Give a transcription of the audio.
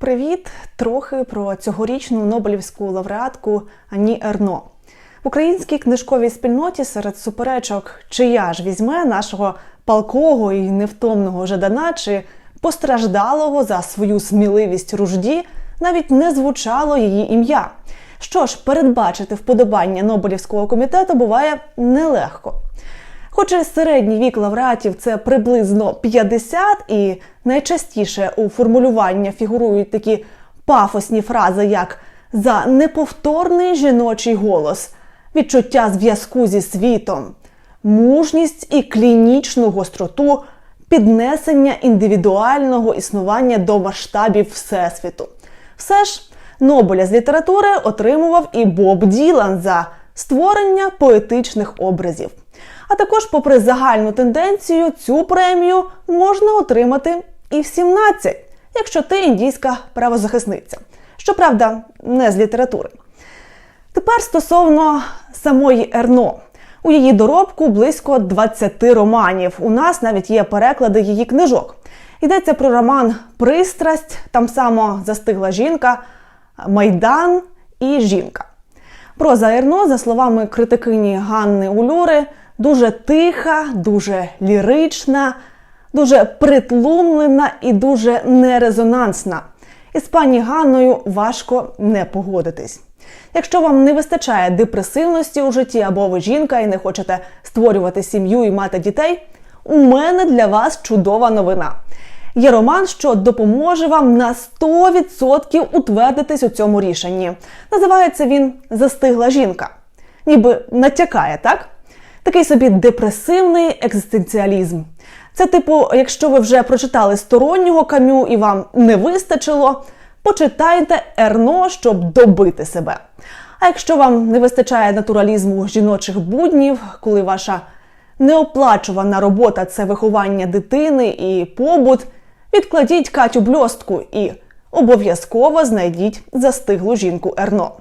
Привіт! Трохи про цьогорічну Нобелівську лауреатку Ані Ерно. В українській книжковій спільноті серед суперечок, чия ж візьме нашого палкого і невтомного Жадана чи постраждалого за свою сміливість ружді, навіть не звучало її ім'я. Що ж, передбачити вподобання Нобелівського комітету буває нелегко. Хоч і середній вік лауреатів це приблизно 50, і найчастіше у формулювання фігурують такі пафосні фрази, як за неповторний жіночий голос, відчуття зв'язку зі світом, мужність і клінічну гостроту, піднесення індивідуального існування до масштабів Всесвіту. Все ж Нобеля з літератури отримував і Боб Ділан за створення поетичних образів. А також, попри загальну тенденцію, цю премію можна отримати і в 17, якщо ти індійська правозахисниця. Щоправда, не з літератури. Тепер стосовно самої Ерно. У її доробку близько 20 романів. У нас навіть є переклади її книжок. Йдеться про роман Пристрасть, там само застигла жінка, Майдан і жінка. Проза Ерно, за словами критикині Ганни Улюри, дуже тиха, дуже лірична, дуже притлумлена і дуже нерезонансна. І з пані Ганною важко не погодитись. Якщо вам не вистачає депресивності у житті, або ви жінка і не хочете створювати сім'ю і мати дітей, у мене для вас чудова новина. Є роман, що допоможе вам на 100% утвердитись у цьому рішенні. Називається він Застигла жінка. Ніби натякає, так? Такий собі депресивний екзистенціалізм. Це, типу, якщо ви вже прочитали стороннього камю і вам не вистачило, почитайте Ерно, щоб добити себе. А якщо вам не вистачає натуралізму жіночих буднів, коли ваша неоплачувана робота це виховання дитини і побут, відкладіть Катю бльостку і обов'язково знайдіть застиглу жінку Ерно.